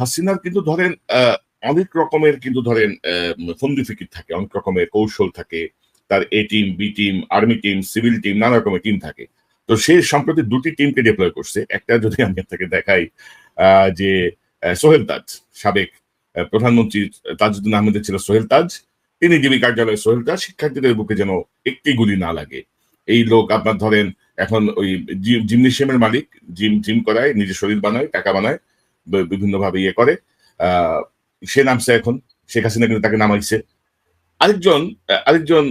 হাসিনার কিন্তু ধরেন অনেক রকমের কিন্তু ধরেন ফন্দি ফিকির থাকে, অনেক রকমের কৌশল থাকে, তার A team B team army team civil team নানা রকমের টিম থাকে। তো সে সম্প্রতি দুটি টিমকে ডিপ্লয় করছে। একটা যদি আমি আপনাকে দেখাই যে সোহেল তাজ, সাবেক প্রধানমন্ত্রী তাজউদ্দিন আহমেদের ছিল সোহেল তাজ, তিনি ডিবি কার্যালয়ে সোহেল তাজ, শিক্ষার্থীদের বুকে যেন একটি গুলি না লাগে। এই লোক আপনার ধরেন, এখন ওই জিমনেশিয়ামের মালিক, জিম জিম করায়, নিজের শরীর বানায়, টাকা বানায় বিভিন্ন ভাবে ইয়ে করে। সে নামছে এখন। শেখ হাসিনা কিন্তু তাকে নামাইছে। আরেকজন আরেকজন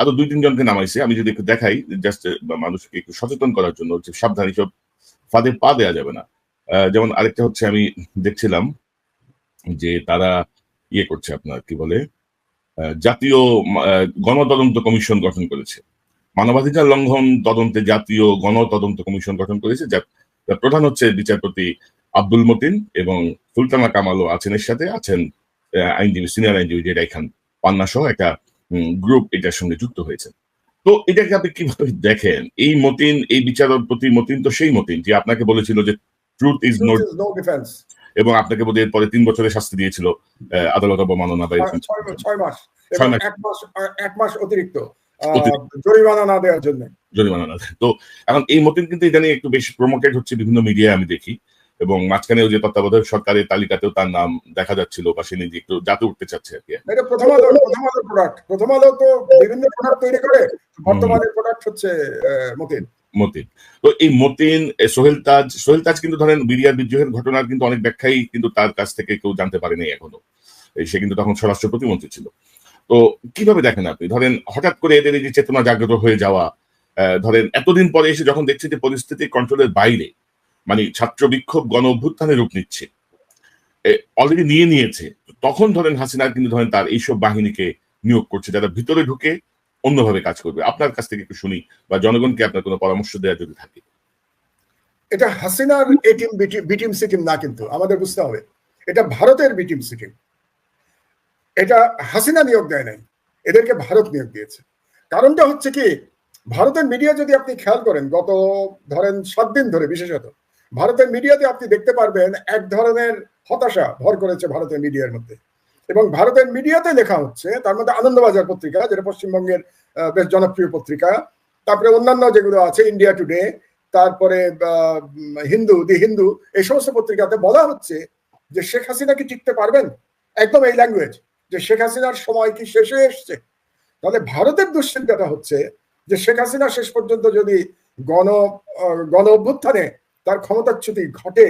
আরও দুই তিনজনকে নামাইছে। আমি যদি একটু দেখাই জাস্ট মানুষকে একটু সচেতন করার জন্য যে সাবধান, এইসব ফাঁদে পা দেওয়া যাবে না। যেমন আরেকটা হচ্ছে আমি দেখছিলাম যে তারা ইয়ে করছে আপনার, কি বলে জাতীয় গণতদন্ত কমিশন গঠন করেছে। মানবাধিকার লঙ্ঘন তদন্তে জাতীয় গণতদন্ত কমিশন গঠন করেছে। যার প্রধান হচ্ছে বিচারপতি আব্দুল মতিন এবং সুলতানা কামালও আছেন এর সাথে আছেন আইনজীবী সিনিয়র আইনজীবী জেড খান পান্না সহ একটা গ্রুপ এটার সঙ্গে যুক্ত হয়েছে তো এটাকে আপনি কীভাবে দেখেন? এই মতিন এই বিচারপতি মতিন তো সেই মতিন যে আপনাকে বলেছিল যে ট্রুথ ইজ নো ডিফেন্স এবং আপনাকে বোধ হয় পরে তিন বছরের শাস্তি দিয়েছিল আদালত অবমাননা বা ছয় মাস। এক মাস অতিরিক্ত জরিমানা না দেওয়ার জন্য। জরিমানা না তো এখন এই মতিন কিন্তু ইদানিং একটু বেশি প্রমোটেড হচ্ছে বিভিন্ন মিডিয়ায় আমি দেখি। এবং মাঝখানেও যে তত্ত্বাবধায়ক সরকারের তালিকাতেও তার নাম দেখা যাচ্ছিল বা সে নিজে একটু যাতে উঠতে চাচ্ছে আর কি। এটা প্রথম আলো প্রথম আলো প্রোডাক্ট প্রথম আলো তো বিভিন্ন প্রোডাক্ট তৈরি করে বর্তমানে প্রোডাক্ট হচ্ছে মতিন। মতিন। তো এই মতিন সোহেল তাজ সোহেল তাজ কিন্তু ধরেন বিরিয়ার বিদ্রোহের ঘটনার কিন্তু অনেক ব্যাখ্যাই কিন্তু তার কাছ থেকে কেউ জানতে পারেনি এখনও। সে কিন্তু তখন স্বরাষ্ট্র প্রতিমন্ত্রী ছিল। তো কীভাবে দেখেন আপনি? ধরেন হঠাৎ করে এদের এই যে চেতনা জাগ্রত হয়ে যাওয়া আহ, ধরেন এতদিন পরে এসে যখন দেখছে যে পরিস্থিতি কন্ট্রোলের বাইরে মানে ছাত্র বিক্ষোভ গণ অভ্যুত্থানের রূপ নিচ্ছে। অলরেডি নিয়ে নিয়েছে। তখন ধরেন হাসিনা কিন্তু ধরেন তার এইসব বাহিনীকে নিয়োগ করছে, যারা ভিতরে ঢুকে অন্যভাবে কাজ করবে। আপনার কাছ থেকে একটু শুনি বা জনগণকে আপনার কোনো পরামর্শ দেওয়া যদি থাকে। এটা হাসিনার এটিম বিটিম সিকিম না কিন্তু, আমাদের বুঝতে হবে। এটা ভারতের বিটিম সিকিম এটা হাসিনা নিয়োগ দেয় নাই, এদেরকে ভারত নিয়োগ দিয়েছে। কারণটা হচ্ছে কি, ভারতের মিডিয়া যদি আপনি খেয়াল করেন, গত ধরেন সাত দিন ধরে বিশেষত ভারতের মিডিয়াতে আপনি দেখতে পারবেন এক ধরনের হতাশা ভর করেছে ভারতের মিডিয়ার মধ্যে। এবং ভারতের মিডিয়াতে লেখা হচ্ছে, তার মধ্যে আনন্দবাজার পত্রিকা, যেটা পশ্চিমবঙ্গের বেশ জনপ্রিয় পত্রিকা, তারপরে অন্যান্য যেগুলো আছে ইন্ডিয়া টুডে তারপরে হিন্দু, দি হিন্দু, এই সমস্ত পত্রিকাতে বলা হচ্ছে যে শেখ হাসিনা কি টিকতে পারবেন? একদম এই ল্যাঙ্গুয়েজ যে শেখ হাসিনার সময় কি শেষ হয়ে এসছে? তাহলে ভারতের দুশ্চিন্তাটা হচ্ছে যে শেখ হাসিনা শেষ পর্যন্ত যদি গণ গণ অভ্যুত্থানে তার ক্ষমতাচ্যুতি ঘটে,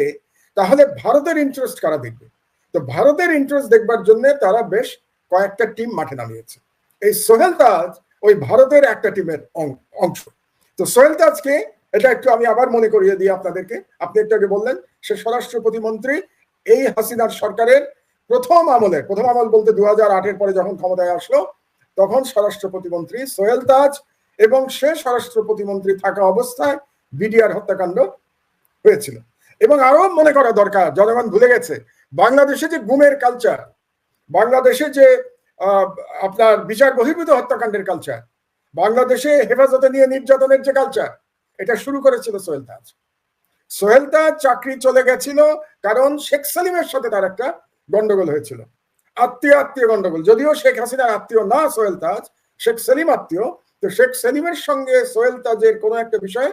তাহলে ভারতের ইন্টারেস্ট কারা দেখবে? তো ভারতের ইন্টারেস্ট দেখবার জন্য তারা বেশ কয়েকটা টিম মাঠে নামিয়েছে এই সোহেল তাজ ওই ভারতের একটা টিমের অংশ। তো সোহেল তাজকে এটা একটু আমি আবার মনে করিয়ে দিই আপনাদেরকে। আপনি একটু আগে বললেন সে স্বরাষ্ট্র প্রতিমন্ত্রী এই হাসিনার সরকারের প্রথম আমলে, প্রথম আমল বলতে দু হাজার পরে যখন ক্ষমতায় আসলো, তখন স্বরাষ্ট্র প্রতিমন্ত্রী সোহেল তাজ এবং সে স্বরাষ্ট্র প্রতিমন্ত্রী থাকা অবস্থায় বিডিআর হত্যাকাণ্ড হয়েছিল। এবং আরও মনে করা দরকার, জনগণ ভুলে গেছে, বাংলাদেশে যে গুমের কালচার বাংলাদেশে যে আপনার বিচার বহির্ভূত হত্যাকাণ্ডের কালচার বাংলাদেশে হেফাজতে নিয়ে নির্যাতনের যে কালচার এটা শুরু করেছিল সোহেল তাজ। সোহেল তাজ চাকরি চলে গেছিল কারণ শেখ সালিমের সাথে তার একটা গন্ডগোল হয়েছিল। আত্মীয় আত্মীয় গন্ডগোল। যদিও শেখ হাসিনার আত্মীয় না সোহেল তাজ, শেখ সেলিম আত্মীয়, তো শেখ সেলিমের সঙ্গে সোহেল তাজের কোনো একটা বিষয়ে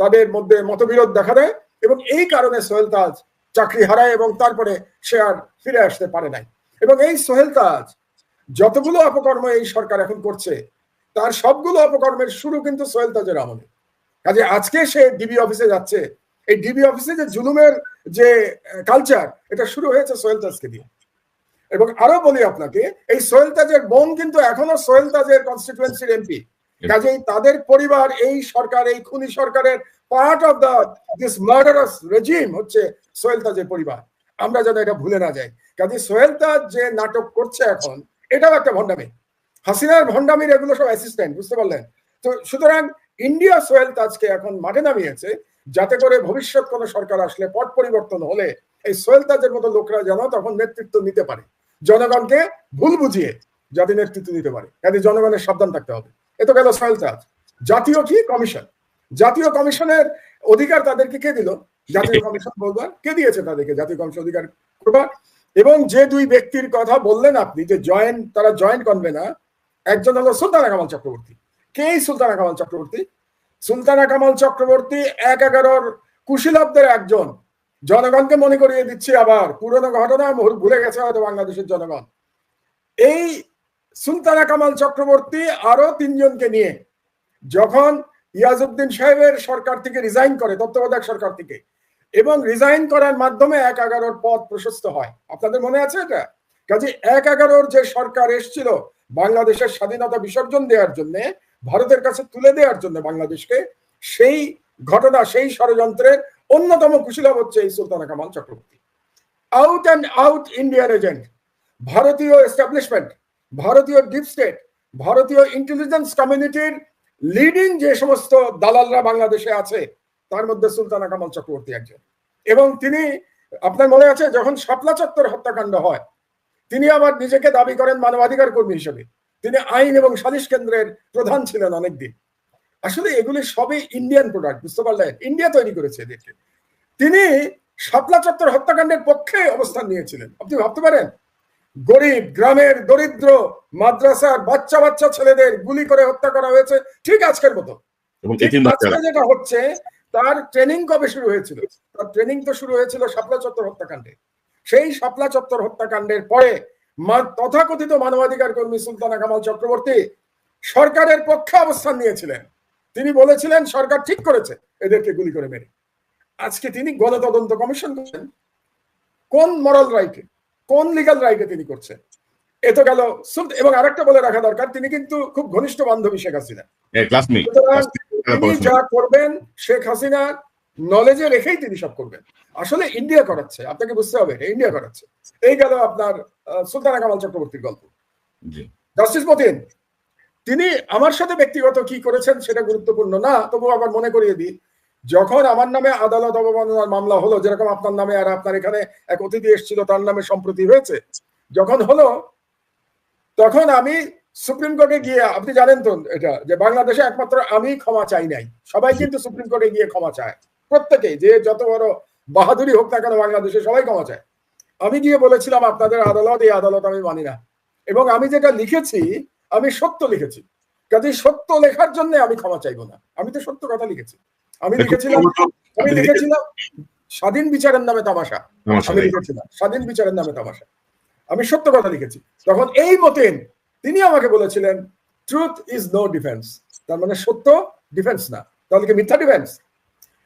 তাদের মধ্যে মতবিরোধ দেখা দেয় এবং এই কারণে সোহেল তাজ চাকরি হারায় এবং তারপরে সে আর ফিরে আসতে পারে নাই। এবং এই সোহেল তাজ যতগুলো অপকর্ম এই সরকার এখন করছে, তার সবগুলো অপকর্মের শুরু কিন্তু সোহেল তাজের আমলে। কাজে আজকে সে ডিবি অফিসে যাচ্ছে, এই ডিবি অফিসে যে জুলুমের যে কালচার এটা শুরু হয়েছে সোহেল তাজকে দিয়ে। এবং আরও বলি আপনাকে, এই সোহেল তাজের বোন কিন্তু এখনও সোহেল তাজের কনস্টিটুয়েন্সির এমপি কাজেই তাদের পরিবার, এই সরকার, এই খুনি সরকারের part of this murderous regime হচ্ছে সোহেল তাজের পরিবার। আমরা যেন এটা ভুলে না যাই। কাজে সোহেল তাজ যে নাটক করছে এখন, এটাও একটা ভণ্ডামি। হাসিনার ভণ্ডামির এগুলো সব অ্যাসিস্ট্যান্ট বুঝতে পারলেন? তো সুতরাং ইন্ডিয়া সোহেল তাজকে এখন মাঠে নামিয়েছে, যাতে করে ভবিষ্যৎ কোনো সরকার আসলে পট পরিবর্তন হলে এই সোহেল তাজের মতো লোকরা যেন তখন নেতৃত্ব নিতে পারে। জনগণকে ভুল বুঝিয়ে যাতে নেতৃত্ব দিতে পারে। কাজে জনগণের সাবধান থাকতে হবে। এ তো গেল সোহেল তাজ জাতীয় কি? কমিশন। জাতীয় কমিশনের অধিকার তাদেরকে কে দিল? জাতীয় কমিশন বলবার কে দিয়েছে তাদেরকে? জাতীয় কমিশন অধিকার করবার এবং যে দুই ব্যক্তির কথা বললেন আপনি, যে জয়েন্ট তারা জয়েন্ট কনভেনার একজন হলো সুলতানা কামাল চক্রবর্তী। কে সুলতানা কামাল চক্রবর্তী? সুলতানা কামাল চক্রবর্তী এক এগারোর কুশীলবদের একজন। জনগণকে মনে করিয়ে দিচ্ছি আবার। পুরনো ঘটনা ভুলে গেছে হয়তো বাংলাদেশের জনগণ। এই সুলতানা কামাল চক্রবর্তী আরও তিনজনকে নিয়ে যখন ইয়াজউদ্দিন সাহেবের সরকার থেকে রিজাইন করে, তত্ত্বাবধায়ক সরকার থেকে, এবং রিজাইন করার মাধ্যমে এক এগারোর পদ প্রশস্ত হয়। আপনাদের মনে আছে এটা? কাজে এক এগারোর যে সরকার এসছিল বাংলাদেশের স্বাধীনতা বিসর্জন দেওয়ার জন্য, ভারতের কাছে তুলে দেওয়ার জন্য বাংলাদেশকে, সেই ঘটনা, সেই ষড়যন্ত্রের অন্যতম কুশীলব হচ্ছে এই Sultana Kamal Chakraborty. Out and out Indian agent ভারতীয় এস্টাবলিশমেন্ট ভারতীয় ডিপ স্টেট ভারতীয় ইন্টেলিজেন্স কমিউনিটির লিডিং যে সমস্ত দালালরা বাংলাদেশে আছে, তার মধ্যে সুলতানা কামাল চক্রবর্তী একজন। এবং তিনি, আপনার মনে আছে, যখন শাপলা চত্বর হত্যাকাণ্ড হয়, তিনি আবার নিজেকে দাবি করেন মানবাধিকার কর্মী হিসেবে। তিনি আইন এবং সালিশ কেন্দ্রের প্রধান ছিলেন অনেকদিন। আসলে এগুলি সবই ইন্ডিয়ান প্রোডাক্ট বুঝতে পারলেন ইন্ডিয়া তৈরি করেছে এদেরকে। তিনি শাপলা চত্বর হত্যাকাণ্ডের পক্ষে অবস্থান নিয়েছিলেন। আপনি ভাবতে পারেন গরিব গ্রামের দরিদ্র মাদ্রাসার বাচ্চা বাচ্চা ছেলেদের গুলি করে হত্যা করা হয়েছে ঠিক আজকের মতো। যেটা হচ্ছে তার ট্রেনিং কবে শুরু হয়েছিল? তার ট্রেনিং তো শুরু হয়েছিল শাপলা চত্বর হত্যাকাণ্ডে। সেই শাপলা চত্বর হত্যাকাণ্ডের পরে তথাকথিত মানবাধিকার কর্মী সুলতানা কামাল চক্রবর্তী সরকারের পক্ষে অবস্থান নিয়েছিলেন। তিনি বলেছিলেন সরকার ঠিক করেছে এদেরকে গুলি করে মেরে। আজকে তিনি গণতদন্ত কমিশন করছেন। কোন মরাল রাইটে কোন লিগাল রাইটে তিনি করছেন? এ তো গেল এবং আরেকটা বলে রাখা দরকার তিনি কিন্তু খুব ঘনিষ্ঠ বান্ধবী শেখ হাসিনা। তিনি যা করবেন শেখ হাসিনা নলেজে রেখেই তিনি সব করবেন। আসলে ইন্ডিয়া করাচ্ছে আপনাকে বুঝতে হবে ইন্ডিয়া করাচ্ছে। এই গেল আপনার সুলতানা কামাল চক্রবর্তীর গল্প। জাস্টিস মতিন তিনি আমার সাথে ব্যক্তিগত কি করেছেন সেটা গুরুত্বপূর্ণ না তবু আবার মনে করিয়ে দিই যখন আমার নামে আদালত অবমাননার মামলা হলো, যেরকম আপনার নামে আর আপনার এখানে এক অতিথি এসেছিল, তার নামে সম্প্রতি হয়েছে, যখন হলো, তখন আমি সুপ্রিম কোর্টে গিয়ে, আপনি জানেন তো এটা, যে বাংলাদেশে একমাত্র আমি ক্ষমা চাই নাই। সবাই কিন্তু সুপ্রিম কোর্টে গিয়ে ক্ষমা চায়। প্রত্যেকেই, যে যত বড় বাহাদুরি হোক না কেন বাংলাদেশে সবাই ক্ষমা চায়। আমি গিয়ে বলেছিলাম, আপনাদের আদালত, এই আদালত আমি মানি না। এবং আমি যেটা লিখেছি, আমি সত্য লিখেছি। কাজে সত্য লেখার জন্য আমি ক্ষমা চাইব না। আমি তো সত্য কথা লিখেছি। আমি লিখেছিলাম আমি লিখেছিলাম স্বাধীন বিচারের নামে তামাশা। আমি লিখেছিলাম স্বাধীন বিচারের নামে তামাশা। আমি সত্য কথা লিখেছি। তখন এই মতেন তিনি আমাকে বলেছিলেন ট্রুথ ইজ নো ডিফেন্স তার মানে সত্য ডিফেন্স না। তাহলে কি মিথ্যা ডিফেন্স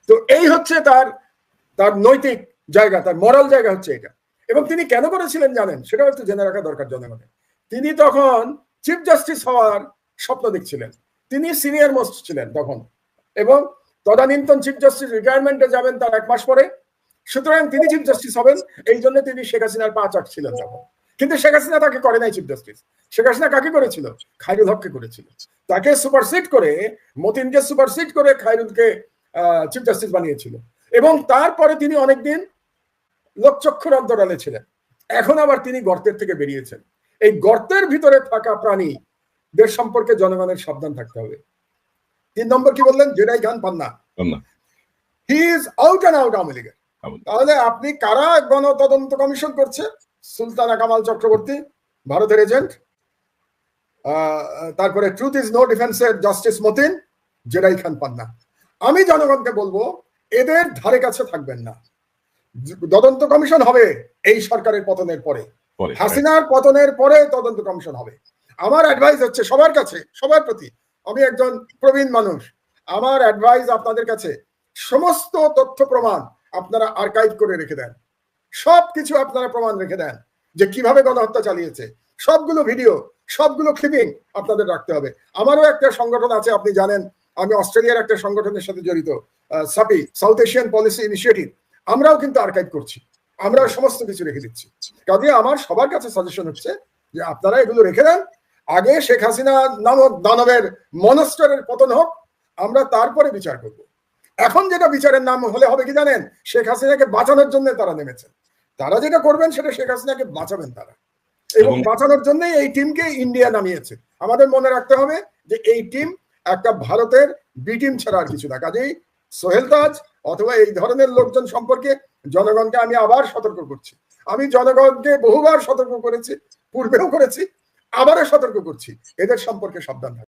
তো এই হচ্ছে তার তার নৈতিক জায়গা তার মরাল জায়গা হচ্ছে এটা। এবং তিনি কেন করেছিলেন জানেন? সেটাও একটু জেনে রাখা দরকার জনগণের। তিনি তখন চিফ জাস্টিস হওয়ার স্বপ্ন দেখছিলেন। তিনি সিনিয়র মোস্ট ছিলেন তখন। এবং তদানীন্তন চিফ জাস্টিস রিটায়ারমেন্টে যাবেন তার এক মাস পরে। সুতরাং তিনি চিফ জাস্টিস হবেন, এই জন্য তিনি শেখ হাসিনার পা চাটছিলেন তখন। কিন্তু শেখ হাসিনা তাকে করে নাই চিফ জাস্টিস শেখ হাসিনা কাকে করেছিল? খাইরুল হককে করেছিল। তাকে সুপারসিড করে, মতিনকে সুপারসিড করে খাইরুলকে চিফ জাস্টিস বানিয়েছিল। এবং তারপরে তিনি অনেকদিন লোকচক্ষুর অন্তরালে ছিলেন। এখন আবার তিনি গর্তের থেকে বেরিয়েছেন। এই গর্তের ভিতরে থাকা প্রাণী দের সম্পর্কে জনগণের সাবধান থাকতে হবে। তিন নম্বর কি বললেন? Z I Khan Panna. He is out and out Awami লীগের তাহলে আপনি কারা গণ তদন্ত কমিশন করছে? সুলতানা কামাল চক্রবর্তী ভারতের এজেন্ট। তারপরে ট্রুথ ইজ নো ডিফেন্সের justice Matin Z I Khan Panna. আমি জনগণকে বলব এদের ধারে কাছে থাকবেন না। তদন্ত কমিশন হবে এই সরকারের পতনের পরে। হাসিনার পতনের পরে তদন্ত কমিশন হবে। আমার অ্যাডভাইস হচ্ছে সবার কাছে সবার প্রতি। আমি একজন প্রবীণ মানুষ আমার অ্যাডভাইস আপনাদের কাছে, সমস্ত তথ্য প্রমাণ আপনারা আর্কাইভ করে রেখে দেন। সব কিছু আপনারা প্রমাণ রেখে দেন যে কীভাবে গণহত্যা চালিয়েছে। সবগুলো ভিডিও সবগুলো ক্লিপিং আপনাদের রাখতে হবে। আমারও একটা সংগঠন আছে, আপনি জানেন, আমি অস্ট্রেলিয়ার একটা সংগঠনের সাথে জড়িত SAPI South Asian policy initiative আমরাও কিন্তু আর্কাইভ করছি। আমরা সমস্ত কিছু রেখে দিচ্ছি। কাজে আমার সবার কাছে সাজেশন হচ্ছে যে আপনারা এগুলো রেখে দেন। আগে শেখ হাসিনা নামক দানবের মনস্টারের পতন হোক আমরা তারপরে বিচার করব। এখন যেটা বিচারের নাম হলে হবে কি জানেন? শেখ হাসিনাকে বাঁচানোর জন্য তারা নেমেছেন তারা যেটা করবেন সেটা শেখ হাসিনাকে বাঁচাবেন তারা। এবং বাঁচানোর জন্যই এই টিমকে ইন্ডিয়া নামিয়েছে। আমাদের মনে রাখতে হবে যে এই টিম একটা ভারতের বি টিম ছাড়া আর কিছু না। কাজেই সোহেল তাজ অথবা এই ধরনের লোকজন সম্পর্কে জনগণকে আমি আবার সতর্ক করছি। আমি জনগণকে বহুবার সতর্ক করেছি পূর্বেও করেছি আবারও সতর্ক করছি। এদের সম্পর্কে সাবধান।